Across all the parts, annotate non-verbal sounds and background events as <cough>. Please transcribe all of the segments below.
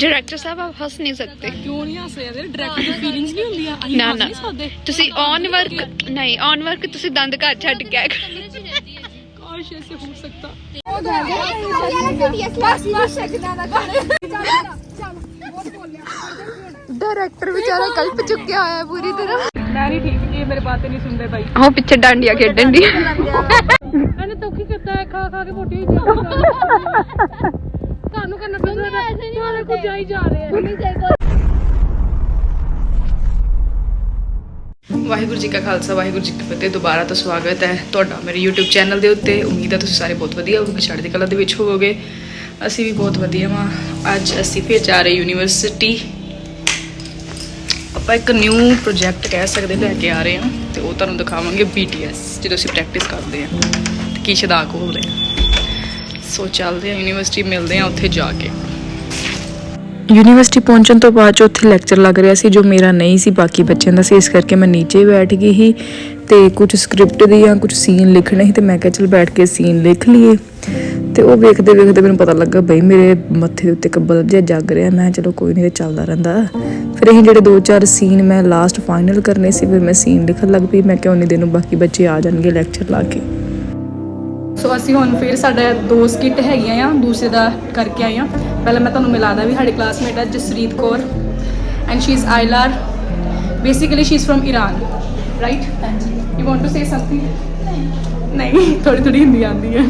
Director ਸਾਹਿਬ ਆਪ ਹੱਸ ਨਹੀਂ ਸਕਦੇ। ਕਿਉਂ ਨਹੀਂ ਹੱਸ ਰਹੇ? ਡਾਇਰੈਕਟਰ ਫੀਲਿੰਗਸ ਵੀ ਹੁੰਦੀਆਂ ਅਸੀਂ ਨਾ ਹੱਸ ਨਹੀਂ ਸਕਦੇ। ਤੁਸੀਂ ਔਨ ਵਰਕ ਨਹੀਂ ਔਨ ਵਰਕ ਤੁਸੀਂ ਦੰਦ ਘਰ ਛੱਡ ਕੇ ਆਇਆ ਡਾਇਰੈਕਟਰ ਵਿਚਾਰਾ ਕਲਪ ਚੁੱਕਿਆ ਹੋਇਆ ਪੂਰੀ ਤਰ੍ਹਾਂ। ਮੈਂ ਠੀਕ ਇਹ ਮੇਰੇ ਬਾਤ ਨਹੀਂ ਸੁਣਦੇ ਭਾਈ ਉਹ ਪਿੱਛੇ ਡਾਂਡੀਆਂ ਖੇਡਣ ਦੀ ਇਹਨੇ ਤੋਕੀ ਕਰਤਾ ਖਾ ਖਾ ਕੇ ਮੋਟੀ ਹੋਈ ਜਾਂਦੀ ਜਾਈ ਜਾ ਰਿਹਾ ਵਾਹਿਗੁਰੂ ਜੀ ਕਾ ਖਾਲਸਾ ਵਾਹਿਗੁਰੂ ਜੀ ਕੀ ਫਤਿਹ। ਦੁਬਾਰਾ ਤੋਂ ਸਵਾਗਤ ਹੈ ਤੁਹਾਡਾ ਮੇਰੇ YouTube ਚੈਨਲ ਦੇ ਉੱਤੇ। ਉਮੀਦ ਹੈ ਤੁਸੀਂ ਸਾਰੇ ਬਹੁਤ ਵਧੀਆ ਹੋਵੋਗੇ ਚੜ੍ਹਦੀ ਕਲਾ ਦੇ ਵਿੱਚ ਹੋਵੋਗੇ। ਅਸੀਂ ਵੀ ਬਹੁਤ ਵਧੀਆ ਵਾਂ। ਅੱਜ ਅਸੀਂ ਫਿਰ ਜਾ ਰਹੇ ਯੂਨੀਵਰਸਿਟੀ ਆਪਾਂ ਇੱਕ ਨਿਊ ਪ੍ਰੋਜੈਕਟ ਕਹਿ ਸਕਦੇ ਲੈ ਕੇ ਆ ਰਹੇ ਹਾਂ। ਤੇ ਉਹ ਤੁਹਾਨੂੰ ਦਿਖਾਵਾਂਗੇ BTS ਜਦੋਂ ਅਸੀਂ ਪ੍ਰੈਕਟਿਸ ਕਰਦੇ ਹਾਂ। ਤੇ ਕੀ ਸ਼ਦਾਕ ਹੋ ਰਿਹਾ। ਸੋ ਚੱਲਦੇ ਹਾਂ ਯੂਨੀਵਰਸਿਟੀ ਮਿਲਦੇ ਹਾਂ ਉੱਥੇ ਜਾ ਕੇ। ਯੂਨੀਵਰਸਿਟੀ ਪਹੁੰਚਣ ਤੋਂ ਬਾਅਦ 'ਚ ਉੱਥੇ ਲੈਕਚਰ ਲੱਗ ਰਿਹਾ ਸੀ, ਜੋ ਮੇਰਾ ਨਹੀਂ ਸੀ, ਬਾਕੀ ਬੱਚਿਆਂ ਦਾ ਸੀ, ਇਸ ਕਰਕੇ ਮੈਂ ਨੀਚੇ ਬੈਠ ਗਈ ਸੀ ਤੇ ਕੁਝ ਸਕ੍ਰਿਪਟ ਦੀ ਜਾਂ ਕੁਝ ਸੀਨ ਲਿਖਣੇ ਸੀ ਤੇ ਮੈਂ ਕਿਹਾ ਚਲ ਬੈਠ ਕੇ ਸੀਨ ਲਿਖ ਲਈਏ। ਤੇ ਉਹ ਵੇਖਦੇ ਵੇਖਦੇ ਮੈਨੂੰ ਪਤਾ ਲੱਗਾ ਬਈ ਮੇਰੇ ਮੱਥੇ ਦੇ ਉੱਤੇ ਇੱਕ ਬਲਬ ਜਿਹਾ ਜਗ ਰਿਹਾ। ਮੈਂ ਕਿਹਾ ਚਲੋ ਕੋਈ ਨਹੀਂ, ਇਹ ਚੱਲਦਾ ਰਹਿੰਦਾ। ਫਿਰ ਇਹ ਜਿਹੜੇ ਦੋ ਚਾਰ ਸੀਨ ਮੈਂ ਲਾਸਟ ਫਾਈਨਲ ਕਰਨੇ ਸੀ, ਫਿਰ ਮੈਂ ਸੀਨ ਲਿਖਣ ਲੱਗ ਪਈ। ਮੈਂ ਕਿਹਾ ਉਹਨੇ ਦਿਨ ਨੂੰ ਬਾਕੀ ਬੱਚੇ ਆ ਜਾਣਗੇ ਲੈਕਚਰ ਲਾ ਕੇ। ਸੋ ਅਸੀਂ ਹੁਣ ਫਿਰ ਸਾਡਾ ਦੋ ਸਕਿੱਟ ਹੈਗੀਆਂ ਆ ਦੂਸਰੇ ਦਾ ਕਰਕੇ ਆਏ ਆ। ਪਹਿਲਾਂ ਮੈਂ ਤੁਹਾਨੂੰ ਮਿਲਾਦਾ ਵੀ ਸਾਡੀ ਕਲਾਸਮੇਟ ਹੈ Jasreet Kaur and she is ਆਈਲਰ basically she is from Iran right ਹਾਂਜੀ। You want to say something ਨਹੀਂ। ਥੋੜੀ ਥੋੜੀ ਹਿੰਦੀ ਆਉਂਦੀ ਹੈ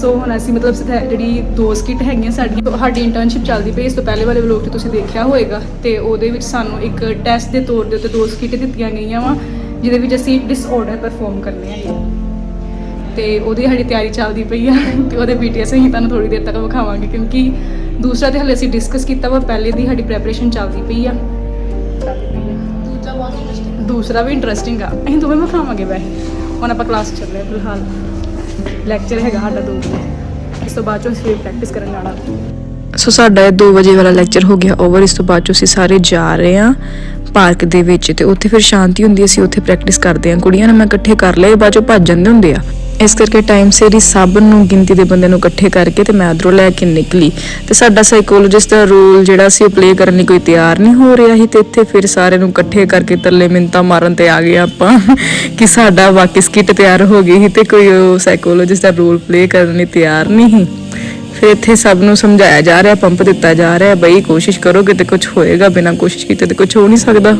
ਸੋ ਹੁਣ ਅਸੀਂ ਮਤਲਬ ਜਿਹੜੀ ਦੋ ਸਕਿੱਟ ਹੈਗੀਆਂ ਸਾਡੀਆਂ ਸਾਡੀ ਇੰਟਰਨਸ਼ਿਪ ਚੱਲਦੀ ਪਈ ਇਸ ਤੋਂ ਪਹਿਲੇ ਵਾਲੇ ਵਲੋਗ 'ਚ ਤੁਸੀਂ ਦੇਖਿਆ ਹੋਵੇਗਾ ਤੇ ਉਹਦੇ ਵਿੱਚ ਸਾਨੂੰ ਇੱਕ ਟੈਸਟ ਦੇ ਤੌਰ ਦੇ ਉੱਤੇ ਦੋ ਸਕਿੱਟ ਦਿੱਤੀਆਂ ਗਈਆਂ ਵਾ ਜਿਹਦੇ ਵਿੱਚ ਅਸੀਂ ਡਿਸਆਰਡਰ ਪਰਫਾਰਮ ਕਰਨੇ ਹੈਗੇ। ਤੇ ਉਹਦੀ ਸਾਡੀ ਤਿਆਰੀ ਚੱਲਦੀ ਪਈ ਆ ਤੇ ਉਹਦੇ BTS ਅਸੀਂ ਤੁਹਾਨੂੰ ਥੋੜੀ ਦੇਰ ਤੱਕ ਵਿਖਾਵਾਂਗੇ ਕਿਉਂਕਿ ਦੂਸਰਾ ਤੇ ਹਲੇ ਅਸੀਂ ਡਿਸਕਸ ਕੀਤਾ ਵਾ, ਪਹਿਲੇ ਦੀ ਸਾਡੀ ਪ੍ਰੈਪਰੇਸ਼ਨ ਚੱਲਦੀ ਪਈ ਆ। ਦੂਸਰਾ ਵੀ ਇੰਟਰਸਟਿੰਗ ਆ। ਅਸੀਂ ਦੋਵੇਂ ਵਿਖਾਵਾਂਗੇ ਵੈਸੇ। ਹੁਣ ਆਪਾਂ ਕਲਾਸ ਚੱਲ ਰਹੇ ਫਿਲਹਾਲ। ਲੈਕਚਰ ਹੈਗਾ ਸਾਡਾ ਦੋ ਵਜੇ। ਇਸ ਤੋਂ ਬਾਅਦ ਚੋਂ ਅਸੀਂ ਪ੍ਰੈਕਟਿਸ ਕਰਨ ਜਾਣਾ। ਸੋ ਸਾਡਾ 2 ਵਜੇ ਵਾਲਾ ਲੈਕਚਰ ਹੋ ਗਿਆ ਓਵਰ ਇਸ ਤੋਂ ਬਾਅਦ ਚੋਂ ਅਸੀਂ ਸਾਰੇ ਜਾ ਰਹੇ ਆ ਪਾਰਕ ਦੇ ਵਿੱਚ ਤੇ ਉੱਥੇ ਫਿਰ ਸ਼ਾਂਤੀ ਹੁੰਦੀ ਅਸੀਂ ਉੱਥੇ ਪ੍ਰੈਕਟਿਸ ਕਰਦੇ ਆ ਕੁੜੀਆਂ ਨੇ ਮੈਂ ਇਕੱਠੇ ਕਰ ਲਏ ਬਾਅਦ ਚੋਂ ਭੱਜ ਜਾਂਦੇ ਹੁੰਦੇ ਆ। ਇਸ ਕਰਕੇ ਟਾਈਮ ਸਿਰ ਹੀ ਸਭ ਨੂੰ ਗਿਣਤੀ ਦੇ ਬੰਦੇ ਨੂੰ ਇਕੱਠੇ ਕਰਕੇ ਤੇ ਮੈਂ ਉਧਰੋਂ ਲੈ ਕੇ ਨਿਕਲੀ। ਤੇ ਸਾਡਾ ਸਾਈਕੋਲੋਜਿਸਟ ਦਾ ਰੋਲ ਜਿਹੜਾ ਸੀ ਉਹ ਪਲੇ ਕਰਨ ਲਈ ਕੋਈ ਤਿਆਰ ਨਹੀਂ ਹੋ ਰਿਹਾ ਸੀ ਤੇ ਇੱਥੇ ਫਿਰ ਸਾਰੇ ਨੂੰ ਇਕੱਠੇ ਕਰਕੇ ਤਰਲੇ ਮਿੰਤਾ ਮਾਰਨ ਤੇ ਆ ਗਏ ਆਪਾਂ, ਕਿ ਸਾਡਾ ਵਾਕਈ ਸਕਿੱਟ ਤਿਆਰ ਹੋ ਗਈ ਸੀ ਤੇ ਕੋਈ ਸਾਈਕੋਲੋਜਿਸਟ ਦਾ ਰੋਲ ਪਲੇ ਕਰਨ ਲਈ ਤਿਆਰ ਨਹੀਂ ਸੀ। ਫਿਰ ਇੱਥੇ ਸਭ ਨੂੰ ਸਮਝਾਇਆ ਜਾ ਰਿਹਾ, ਪੰਪ ਦਿੱਤਾ ਜਾ ਰਿਹਾ, ਬਈ ਕੋਸ਼ਿਸ਼ ਕਰੋ ਕਿਤੇ ਕੁਝ ਹੋਏਗਾ, ਬਿਨਾਂ ਕੋਸ਼ਿਸ਼ ਕੀਤੇ ਤੇ ਕੁਝ ਹੋ ਨਹੀਂ ਸਕਦਾ।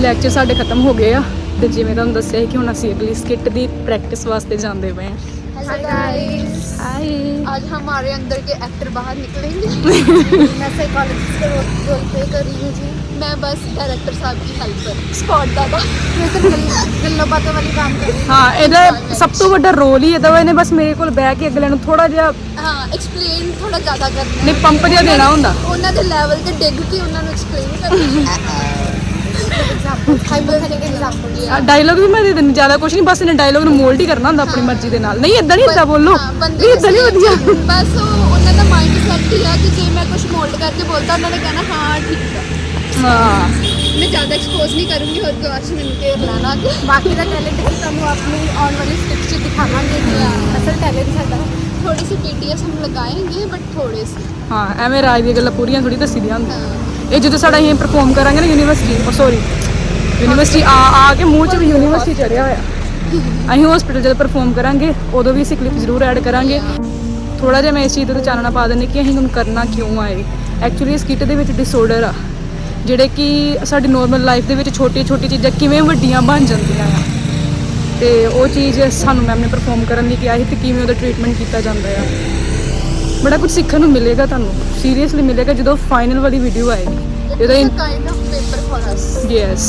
ਲੈਕਚਰ ਸਾਡੇ ਖਤਮ ਹੋ ਗਏ ਆ। ਤੇ ਜਿਵੇਂ ਤੁਹਾਨੂੰ ਦੱਸਿਆ ਸੀ ਕਿ ਹੁਣ ਅਸੀਂ ਅਗਲੀ ਸਕਿੱਟ ਦੀ ਪ੍ਰੈਕਟਿਸ ਵਾਸਤੇ ਜਾਂਦੇ ਪਏ ਹਾਂ हेलो गाइस ਹਾਈ आज हमारे अंदर के एक्टर बाहर निकलेंगे मैं साइकोलॉजिस्ट का रोल रोल प्ले कर रही हूँ जी मैं बस डायरेक्टर साहब की हेल्पर स्पॉट दादा मैं तो गल्लो बातों वाली काम कर रही ਹਾਂ ਇਹਦਾ ਸਭ ਤੋਂ ਵੱਡਾ ਰੋਲ ਹੀ ਇਹਦਾ ਵਾ ਇਹਨੇ ਬਸ ਮੇਰੇ ਕੋਲ ਬਹਿ ਕੇ ਅਗਲੇ ਨੂੰ ਥੋੜਾ ਜਿਹਾ हूँ हाँ एक्सप्लेन थोड़ा ज़्यादा करना ਨੇ ਪੰਪ ਜਿਹਾ ਦੇਣਾ ਹੁੰਦਾ ਉਹਨਾਂ ਦੇ ਲੈਵਲ ਤੇ ਡਿੱਗ ਕੇ ਉਹਨਾਂ ਨੂੰ ਐਕਸਪਲੇਨ ਕਰਨਾ ਐਗਜ਼ਾਮਪਲ ਹਾਈਪੋਥੈਟਿਕਲ ਐਗਜ਼ਾਮਪਲ ਡਾਇਲੌਗ ਵੀ ਮੈਂ ਦੇ ਦਿੰਦੀ ਜ਼ਿਆਦਾ ਕੁਝ ਨਹੀਂ ਬਸ ਇਹਨੇ ਡਾਇਲੌਗ ਨੂੰ ਮੋਲਡ ਹੀ ਕਰਨਾ ਹੁੰਦਾ ਆਪਣੀ ਮਰਜ਼ੀ ਦੇ ਨਾਲ। ਨਹੀਂ ਇਦਾਂ ਨਹੀਂ ਇਦਾਂ ਬੋਲੋ। ਨਹੀਂ ਇਦਾਂ ਨਹੀਂ ਵਧੀਆ। ਬਸ ਉਹਨਾਂ ਦਾ ਮਾਈਂਡ ਸੈਟ ਹੀ ਆ ਕਿ ਜੇ ਮੈਂ ਕੁਝ ਮੋਲਡ ਕਰਕੇ ਬੋਲਦਾ ਉਹਨਾਂ ਨੇ ਕਹਿਣਾ ਹਾਂ ਠੀਕ ਹੈ ਹਾਂ। ਮੈਂ ਜ਼ਿਆਦਾ ਐਕਸਪੋਜ਼ ਨਹੀਂ ਕਰੂੰਗੀ ਹੋਰ ਕੋਈ ਅਰਸ਼ ਮੈਨੂੰ ਕੇ ਬੁਲਾਣਾ ਬਾਕੀ ਦਾ ਟੈਲੈਂਟ ਹੈ ਤੁਹਾਨੂੰ ਆਪਣੀ ਆਉਣ ਵਾਲੀ ਸਟਿਚ ਚ ਦਿਖਾਵਾਂਗੇ ਕਿ ਅਸਲ ਟੈਲੈਂਟ ਸਾਡਾ। ਥੋੜੀ ਸੀ ਪੀਟੀਐਸ ਹਮ ਲਗਾਏਗੇ ਬਟ ਥੋੜੇ ਸੀ ਹਾਂ ਐਵੇਂ ਰਾਜ ਦੀਆਂ ਗੱਲਾਂ ਪੂਰੀਆਂ ਥੋੜੀ ਦੱਸੀ ਦੀਆਂ ਹੁੰਦੀਆਂ। ਇਹ ਜਦੋਂ ਸਾਡਾ ਇਹ ਪਰਫਾਰਮ ਕਰਾਂਗੇ ਨਾ ਯੂਨੀਵਰਸਿਟੀ ਉਹ ਸੌਰੀ ਯੂਨੀਵਰਸਿਟੀ ਆ ਆ ਕੇ ਮੂੰਹ 'ਚ ਵੀ ਯੂਨੀਵਰਸਿਟੀ ਚੜਿਆ ਹੋਇਆ। ਅਸੀਂ ਹਸਪੀਟਲ ਜਦੋਂ ਪਰਫਾਰਮ ਕਰਾਂਗੇ, ਉਦੋਂ ਵੀ ਅਸੀਂ ਕਲਿੱਪ ਜ਼ਰੂਰ ਐਡ ਕਰਾਂਗੇ। ਥੋੜਾ ਜਿਹਾ ਮੈਂ ਇਸ ਚੀਜ਼ ਤੇ ਚਾਨਣਾ ਪਾ ਦਿੰਦੀ ਕਿ ਅਸੀਂ ਹੁਣ ਕਰਨਾ ਕਿਉਂ ਆਏ ਐਕਚੁਅਲੀ ਇਸ ਕਿਟ ਦੇ ਵਿੱਚ ਡਿਸਆਰਡਰ ਆ। ਜਿਹੜੇ ਕਿ ਸਾਡੀ ਨੋਰਮਲ ਲਾਈਫ ਦੇ ਵਿੱਚ ਛੋਟੀ ਛੋਟੀ ਚੀਜ਼ਾਂ ਕਿਵੇਂ ਵੱਡੀਆਂ ਬਣ ਜਾਂਦੀਆਂ ਆ। ਤੇ ਉਹ ਚੀਜ਼ ਸਾਨੂੰ ਮੈਮ ਨੇ ਪਰਫਾਰਮ ਕਰਨ ਲਈ ਕਿਹਾ ਸੀ ਤੇ ਕਿਵੇਂ ਉਹਦਾ ਟ੍ਰੀਟਮੈਂਟ ਕੀਤਾ ਜਾਂਦਾ ਆ। ਬੜਾ ਕੁਝ ਸਿੱਖਣ ਨੂੰ ਮਿਲੇਗਾ ਤੁਹਾਨੂੰ। ਸੀਰੀਅਸਲੀ ਮਿਲੇਗਾ ਜਦੋਂ ਫਾਈਨਲ ਵਾਲੀ ਵੀਡੀਓ ਆਏਗੀ। ਇਹਦਾ kind of paper for us yes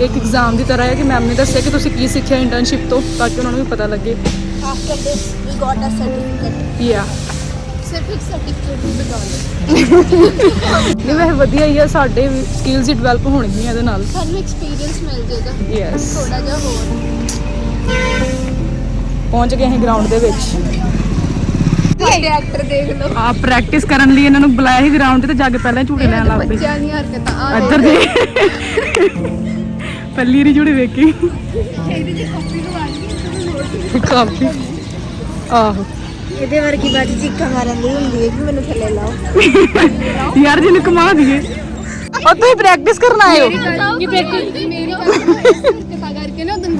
ਇੱਕ ਐਗਜ਼ਾਮ ਦੀ ਤਰ੍ਹਾਂ ਹੈ ਕਿ ਮੈਮ ਨੇ ਦੱਸਿਆ ਕਿ ਤੁਸੀਂ ਕੀ ਸਿੱਖਿਆ ਇੰਟਰਨਸ਼ਿਪ ਤੋਂ ਤਾਂ ਕਿ ਉਹਨਾਂ ਨੂੰ ਵੀ ਪਤਾ ਲੱਗੇ। After this we got a certificate ਯਾ ਸਿਰਫ ਇੱਕ ਸਰਟੀਫਿਕੇਟ ਹੀ ਬਟਾਉਣਾ ਨਹੀਂ ਵੈਸੇ ਵਧੀਆ ਹੀ ਆ ਸਾਡੇ ਸਕਿੱਲਸ ਹੀ ਡਿਵੈਲਪ ਹੋਣਗੀਆਂ ਇਹਦੇ ਨਾਲ। ਸਾਨੂੰ ਐਕਸਪੀਰੀਅੰਸ ਮਿਲ ਜਾਏਗਾ। ਯੈਸ ਥੋੜਾ ਜਿਹਾ ਹੋਰ। ਪਹੁੰਚ ਗਏ ਅਸੀਂ ਗਰਾਊਂਡ ਦੇ ਵਿੱਚ। ਸਾਡੇ ਐਕਟਰ ਦੇਖ ਲਓ। ਆ ਪ੍ਰੈਕਟਿਸ ਕਰਨ ਲਈ ਇਹਨਾਂ ਨੂੰ ਬੁਲਾਇਆ ਸੀ ਗਰਾਊਂਡ ਤੇ ਜਾ ਕੇ ਪਹਿਲਾਂ ਹੀ ਝੂਟੇ ਲੈਣ ਲੱਗ ਪਏ। ਬੱਚਿਆਂ ਦੀਆਂ ਹਰਕਤਾਂ ਆ ਇੱਧਰ ਦੇ। ਪੱਲੀ ਝੂੜੇ ਵੇਖੀ ਇਹਦੀ ਜੇ ਕਾਪੀ ਆਹੋ। ਇਹਦੇ ਵਰਗੀ ਬਾਜੀ ਚੀਕਾਂ ਮਾਰਨ ਦੀ ਹੁੰਦੀ ਹੈ ਕਿ ਮੈਨੂੰ ਥੱਲੇ ਲਾਓ। ਯਾਰ ਜਿਹਨੂੰ ਕਮਾ ਦਈਏ। ਉਹ ਤੁਸੀਂ ਪ੍ਰੈਕਟਿਸ ਕਰਨ ਆਏ ਹੋ। ਇਹ ਪ੍ਰੈਕਟਿਸ ਮੇਰੀ ਕਿਰਪਾ ਕਰਕੇ ਨਾ ਉਦੋਂ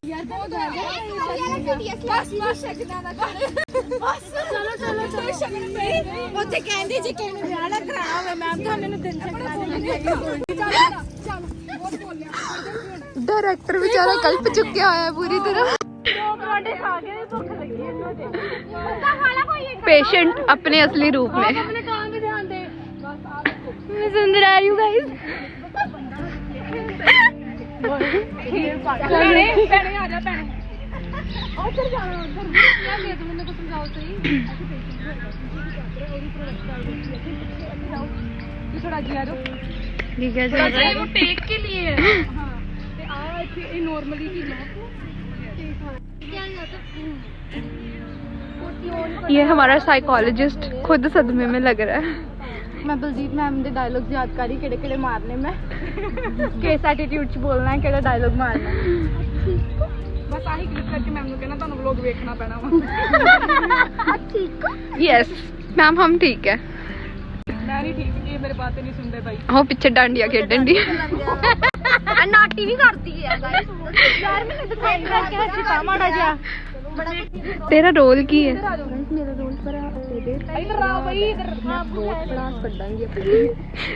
ਉੱਥੇ ਕਹਿੰਦੇ ਜੇ ਕਿਸੇ ਨੂੰ ਵਿਆਹ ਨਾ ਕਰਾਉਣਾ ਹੋਵੇ ਮੈਮ ਤੁਹਾਨੂੰ ਨੂੰ ਦਿਨ डायरेक्टर बेचारा कल्प चुक्या हुआ है पूरी तरह पेशेंट अपने असली रूप में मैं सुन रहा हूँ गाइस थोड़ा जी आ जाओ ठीक है जी वो टेक के लिए है हाँ ਤੇ ਆ ਇੱਥੇ ਇਹ ਨਾਰਮਲੀ ਕੀ ये हमारा साइकोलॉजिस्ट खुद सदमे में लग रहा है ਮੈਂ ਬਲਜੀਤ ਮੈਮ ਦੇ ਡਾਇਲੌਗਸ ਯਾਦ ਕਰੀ ਕਿਹੜੇ ਕਿਹੜੇ ਮਾਰਨੇ ਮੈਂ ਕਿਸ ਐਟੀਟਿਊਡ ਚ ਬੋਲਣਾ ਹੈ ਕਿਹੜਾ ਡਾਇਲੌਗ ਮਾਰਨਾ ਹੈ ਬਸ ਆਹੀ ਕਲਿੱਕ ਕਰਕੇ ਮੈਮ ਨੂੰ ਕਹਿਣਾ ਤੁਹਾਨੂੰ ਵਲੌਗ ਵੇਖਣਾ ਪੈਣਾ ਵਾ यस मैम हम ठीक है ਮੈਂ ਨਹੀਂ ਠੀਕ ਇਹ ਮੇਰੇ ਬਾਤ ਨਹੀਂ ਸੁਣਦੇ ਭਾਈ ਉਹ ਪਿੱਛੇ ਡਾਂਡੀਆਂ ਖੇਡਣ ਦੀ ਨਾਟੀ ਵੀ ਕਰਦੀ ਹੈ ਗਾਇਸ ਯਾਰ ਮੈਨੂੰ ਦਿਖਾਈ ਕਰਕੇ ਹੱਸੀ ਪਾ ਮਾੜਾ ਜਿਹਾ ਬੜਾ ਤੇਰਾ ਰੋਲ ਕੀ ਹੈ ਮੇਰਾ ਰੋਲ ਇਧਰ ਆ ਇਧਰ ਕੱਢਾਂਗੀ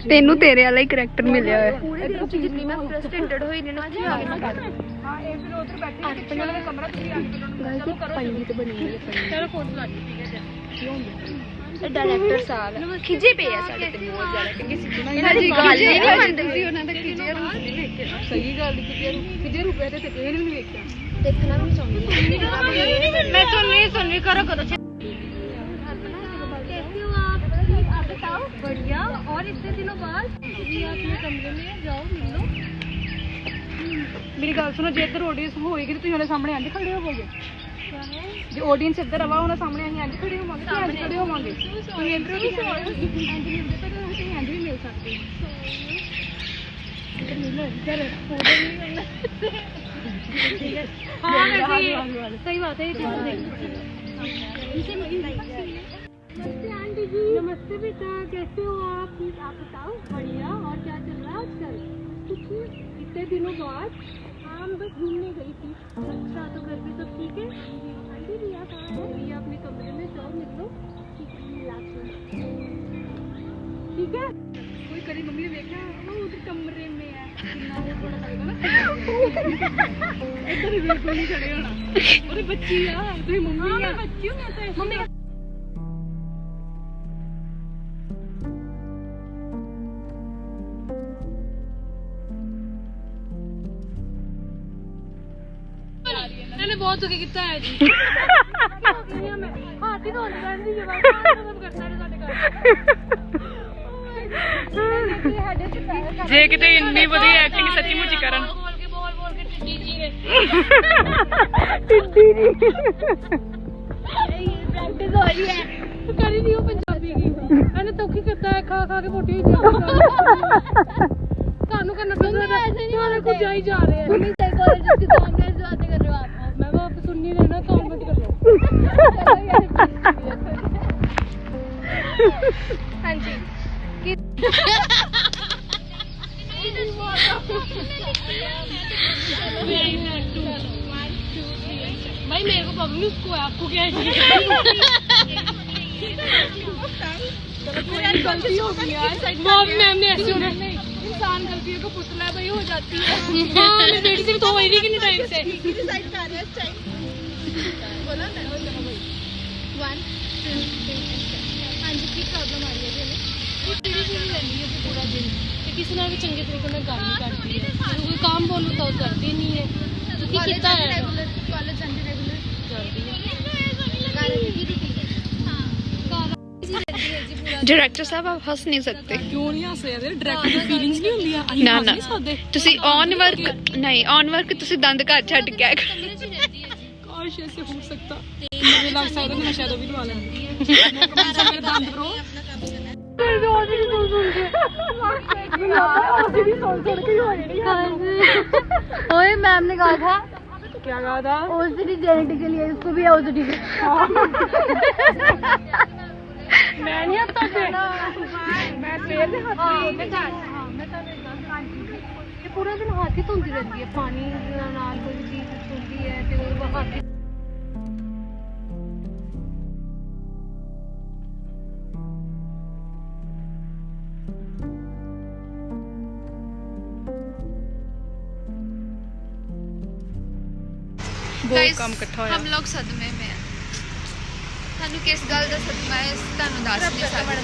ਤੈਨੂੰ ਤੇਰੇ ਵਾਲਾ ਹੀ ਕਰੈਕਟਰ ਮਿਲਿਆ ਹੋਇਆ। ਪੂਰੇ ਗਰੁੱਪ ਚ ਜਿੰਨੀ ਮੈਂ ਫਰਸਟ੍ਰੇਟਡ ਹੋਈ ਨੇ ਨਾ ਕਿ ਆ ਕੇ ਮੈਂ ਕਰ ਹਾਂ ਇਹ ਫਿਰ ਉਧਰ ਬੈਠੇ ਪਿੱਛੇ ਵਾਲਾ ਕਮਰਾ ਤੁਸੀਂ ਆ ਕੇ ਗਾਇਸ ਪੰਡੀ ਤੇ ਬਣੀ ਹੋਈ ਹੈ ਚਲੋ ਫੋਟੋ ਲਾ ਲਈ ਇਹ ਡਾਇਰੈਕਟਰ ਸਾਹਿਬ ਖਿਜੇ ਪਏ ਆ ਸਾਡੇ ਤੇ ਬਹੁਤ ਜ਼ਿਆਦਾ ਕਿਉਂਕਿ ਸਿੱਧੂ ਇਹਨਾਂ ਦੀ ਗੱਲ ਹੀ ਨਹੀਂ ਮੰਨਦੇ। ਸੀ ਉਹਨਾਂ ਦਾ ਖਿਜੇ ਸਹੀ ਗੱਲ ਕਿਤੇ ਕਿਤੇ ਰੁਪਏ ਤੇ ਇਹ ਨਹੀਂ ਵੇਖਿਆ। ਦੇਖਣਾ ਵੀ ਚਾਹੁੰਦੀ। ਹਾਂ ਮੈਂ ਸੁਣ ਰਹੀ ਕਰੋ ਕਰੋ। बढ़िया। और इतने दिनों बाद ये अपने कमरे में जाओ मिलो ਮੇਰੀ ਗੱਲ ਸੁਣੋ ਜੇ ਇੱਧਰ ਆਡੀਅנס ਹੋਏਗੀ ਤੇ ਤੁਸੀਂ ਉਹਦੇ ਸਾਹਮਣੇ ਆਂਦੇ ਖੜੇ ਹੋਵੋਗੇ ਜੇ ਆਡੀਅנס ਇੱਧਰ ਆਵਾ ਉਹਨਾਂ ਸਾਹਮਣੇ ਅਸੀਂ ਅੱਜ ਖੜੇ ਹੋਵਾਂਗੇ ਤੇ ਅੱਜ ਖੜੇ ਹੋਵਾਂਗੇ ਤੁਸੀਂ ਇੱਧਰ ਵੀ ਸੌਂ ਐਂਡੀ ਹੁੰਦੇ ਪਰ ਤੁਸੀਂ ਐਂਡੀ ਵੀ ਮਿਲ ਸਕਦੇ ਇੱਧਰ ਮਿਲੋ ਇੱਧਰ ਫੋਟੋ ਨਹੀਂ ਮਿਲਣਾ ਹਾਂ ਜੀ ਸਹੀ ਬਾਤ ਹੈ ਇਹ ਤੇ ਨੀਚੇ ਮਿਲ ਨਹੀਂ जी नमस्ते बेटा कैसे हो आप? आप बताओ बढ़िया और क्या चल रहा है आजकल? कुछ इतने दिनों बाद हाँ बस घूमने गई थी। अच्छा तो घर पे सब ठीक है? आंटी रिया कहाँ है? रिया अपने कमरे में जाओ निकलो। ठीक है कोई करी मम्मी देखा? हाँ, उधर तो कमरे में है। ना? तो बच्ची तो मम्मी मम्मी ਨੇ ਬਹੁਤ ਦੁਖੀ ਕੀਤਾ ਹੈ ਜੀ। <laughs> ਜੇ ਕਿਤੇ ਇੰਨੀ ਵਧੀਆ ਐਕਟਿੰਗ ਸੱਚੀ ਮੁੱਚੀ ਕਰਨ। ਬੋਲ ਤੁਹਾਨੂੰ ਕਰਨਾ ਪੈਂਦਾ ਤੁਹਾਨੂੰ ਕੁਝ ਆਈ ਜਾ ਰਿਹਾ ਹੈ ਮੇਰੇ ਕੋਲ ਜਿਸ ਕੇ ਸਾਹਮਣੇ ਬਾਤ ਕਰ कर लो हाँ। जी। भाई मेरे को प्रॉब्लम नहीं उसको आपको क्या गलती हो गई यार। मैम ने ऐसे होना। इंसान गलतियों को पुतला भाई हो जाती है। हाँ मैं से तो हो ही नहीं कितने टाइम से। डिसाइड कर रहे हैं इस टाइम बोलो ना वन टू थ्री हाँ जी की प्रॉब्लम आ रही है जी पूरा दिन ਤੇ ਕਿਸੇ ਨਾਲ ਵੀ ਚੰਗੇ ਤਰੀਕੇ ਨਾਲ ਗੱਲ ਨਹੀਂ ਕਰਦੀ ਹੈ ਜਦੋਂ ਕੋਈ ਕੰਮ ਬੋਲੋ ਤਾਂ ਉਹ ਕਰਦੀ ਨਹੀਂ ਹੈ ਕੀ ਕੀਤਾ ਹੈ रेगुलर कॉलेज जाते रेगुलर ਜਾਂਦੀ ਹੈ घर की ठीक है हाँ जी रहती है जी पूरा डायरेक्टर साहब आप हंस नहीं सकते ਕਿਉਂ ਨਹੀਂ ਹੱਸ ਰਹੇ ਡਾਇਰੈਕਟ ਦੀ ਫੀਲਿੰਗਸ ਨਹੀਂ ਹੁੰਦੀਆਂ ਅਸੀਂ ਨਾ, ਹੱਸ ਨਾ। ਨਹੀਂ ਸਕਦੇ ਤੁਸੀਂ ਔਨ ਵਰਕ ਨਹੀਂ ਔਨ ਵਰਕ ਤੁਸੀਂ ਦੰਦ ਘਰ ਛੱਡ ਕੇ ਆਇਆ ਕਰੋ। ਕਾਸ਼ ਐਸੇ ਹੋ ਸਕਦਾ ਮੈਨੂੰ ਲੱਗ ਸਕਦਾ ਮੈਂ ਸ਼ਾਇਦ ਉਹ ਵੀ ਲਵਾ ਲੈਂਦੀ ਮੇਰੇ ਦੰਦ ਬਰੋ ओए मैम ने कहा था ਕੀ ਕਹਾ ਥਾ ओसीडी जेनेटिक के लिए इसको भी ओसीडी ਮੈਂ ਨਹੀਂ ਹੱਸਦਾ ਤੇ ਮੈਂ ਤੇਰੇ ਦੇ ਹੱਥ हाँ मैं जा हाँ मैं तो ये पूरा दिन हाथ ही धोती रहती है पानी नाल कोई भी चीज धोती है ते वो ਬਹੁਤ ਕੰਮ ਇਕੱਠਾ ਹੋਇਆ। ਹਮ ਲੋਕ ਸਦਮੇ ਮੇਂ ਤੁਹਾਨੂੰ ਕਿਸ ਗੱਲ ਦਾ ਸਦਮਾ ਹੈ ਤੁਹਾਨੂੰ ਦੱਸ ਨਹੀਂ ਸਕਦੇ।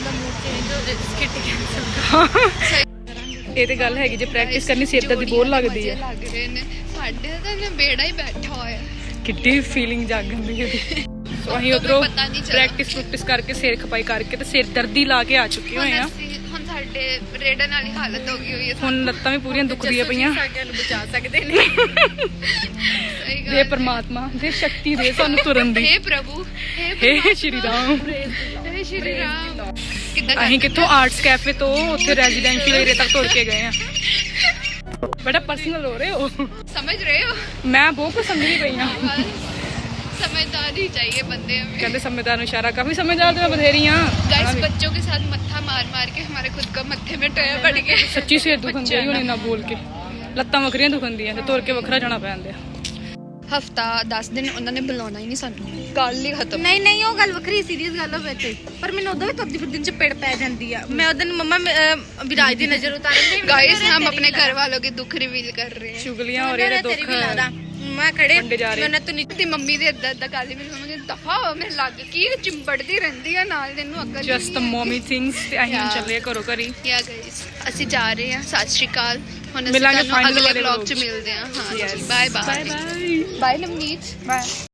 <laughs> ਇਹ ਤੇ ਗੱਲ ਹੈਗੀ ਜੇ ਪ੍ਰੈਕਟਿਸ ਕਰਨੀ ਸਿਰ ਦਰਦ ਦੀ ਬਹੁਤ ਲੱਗਦੀ ਹੈ। ਲੱਗ ਰਹੇ ਨੇ ਸਾਡੇ ਤਾਂ ਬੇੜਾ ਹੀ ਬੈਠਾ ਹੋਇਆ। ਕਿੱਡੀ ਫੀਲਿੰਗ ਜਾਗਦੀ ਹੈ। <laughs> ਸੋ ਅਸੀਂ ਉਧਰੋਂ ਪਤਾ ਨਹੀਂ ਚੱਲਾ। ਪ੍ਰੈਕਟਿਸ ਪ੍ਰੈਕਟਿਸ ਕਰਕੇ ਸਿਰ ਖਪਾਈ ਕਰਕੇ ਤੇ ਸਿਰ ਦਰਦੀ ਲਾ ਕੇ ਆ ਚੁੱਕੇ ਹੋਏ ਆ। ਹੁਣ ਅਸੀਂ ਹੁਣ ਸਾਡੇ ਰੇਡਨ ਵਾਲੀ ਹਾਲਤ ਹੋ ਗਈ ਹੋਈ ਹੈ ਹੁਣ ਲੱਤਾਂ ਵੀ ਪੂਰੀਆਂ ਦੁਖਦੀਆਂ ਪਈਆਂ। ਨੂੰ ਬਚਾ ਸਕਦੇ ਨੇ। ਸਹੀ ਦੇ ਪਰਮਾਤਮਾ ਦੇ ਸ਼ਕਤੀ ਦੇ ਸਾਨੂੰ ਤੁਰਨ ਦੀ। ਹੇ ਪ੍ਰਭੂ ਹੇ ਹੇ ਸ਼੍ਰੀ ਰਾਮ। ਹੇ ਸ਼੍ਰੀ ਰਾਮ। ਕਿੱਦਾਂ ਅਸੀਂ ਕਿੱਥੋਂ ਆਰਟਸ ਕੈਫੇ ਤੋਂ ਉੱਥੇ ਰੈਜ਼ੀਡੈਂਸ਼ੀਅਲ ਏਰੀਆ ਤੱਕ ਤੁਰ ਕੇ ਗਏ ਆ। ਬੜਾ ਪਰਸਨਲ ਹੋ ਰਹੇ ਹੋ। ਸਮਝ ਰਹੇ ਹੋ? ਮੈਂ ਬਹੁਤ ਕੁਝ ਸਮਝਦੀ ਪਈ ਆ समझदारी चाहिए बंदे में ਕਹਿੰਦੇ ਸਮਝਦਾਰ ਨੂੰ ਇਸ਼ਾਰਾ ਕਾਫੀ ਸਮਝਦਾਰ ਤੇ ਮੈਂ ਬਥੇਰੀ ਆ गाइस बच्चों के साथ मत्था मार मार के हमारे खुद का मत्थे में टोया पड़ गया ਸੱਚੀ ਸਿਰ ਦੁਖੰਦੀ ਹੀ ਹੋਣੀ ਨਾ ਬੋਲ ਕੇ ਲੱਤਾਂ ਵੱਖਰੀਆਂ ਦੁਖੰਦੀਆਂ ਤੇ ਤੁਰ ਕੇ ਵੱਖਰਾ ਜਾਣਾ ਪੈਂਦਾ ਹਫਤਾ 10 ਦਿਨ ਉਹਨਾਂ ਨੇ ਬੁਲਾਉਣਾ ਹੀ ਨਹੀਂ ਸਾਨੂੰ ਕੱਲ ਹੀ ਖਤਮ ਨਹੀਂ ਨਹੀਂ ਉਹ ਗੱਲ ਵੱਖਰੀ ਸੀਰੀਅਸ ਗੱਲ ਹੋਵੇ ਤੇ ਪਰ ਮੈਨੂੰ ਉਦੋਂ ਵੀ ਤੁਰਦੀ ਫਿਰਦੀ ਚ ਪੇੜ ਪੈ ਜਾਂਦੀ ਆ ਮੈਂ ਉਦੋਂ ਮੰਮਾ ਅਹ, ਵਿਰਾਜ ਦੀ ਨਜ਼ਰ ਉਤਾਰਨ ਦੀ गाइस हम अपने घर वालों के दुख रिवील कर रहे हैं ਚੁਗਲੀਆਂ ਹੋ ਰਹੀਆਂ ਨੇ ਤੇਰੀ ਵੀ ਲਾਦਾ ਦੁੱਖ ਮੈਂ ਖੜੇ। ਮੈਂ ਤੂੰ ਨਹੀਂ ਤੇ ਮੰਮੀ ਦੇ ਏਦਾਂ ਏਦਾਂ ਗੱਲ ਮੇਰੀ ਮੰਮੀ ਕਹਿੰਦੀ ਦਫਾ ਹੋ ਮੇਰੇ ਲੱਗ ਕੀ ਚਿੰਬੜਦੀ ਰਹਿੰਦੀ ਆ ਨਾਲ ਤੈਨੂੰ ਅਕਲ ਜਸਟ ਮੋਮੀ ਥਿੰਗਸ ਤੇ ਅਸੀਂ ਹੁਣ. ਚੱਲੇ ਘਰੋਂ ਘਰੀ। ਯਾ ਗਾਇਸ ਅਸੀਂ ਜਾ ਰਹੇ ਹਾਂ। ਸਤਿ ਸ਼੍ਰੀ ਅਕਾਲ। ਹੁਣ ਅਸੀਂ ਤੁਹਾਨੂੰ ਅਗਲੇ ਵਾਲੇ ਵਲੌਗ ਚ। ਮਿਲਦੇ ਹਾਂ। ਹਾਂ. Bye bye bye bye Navneet bye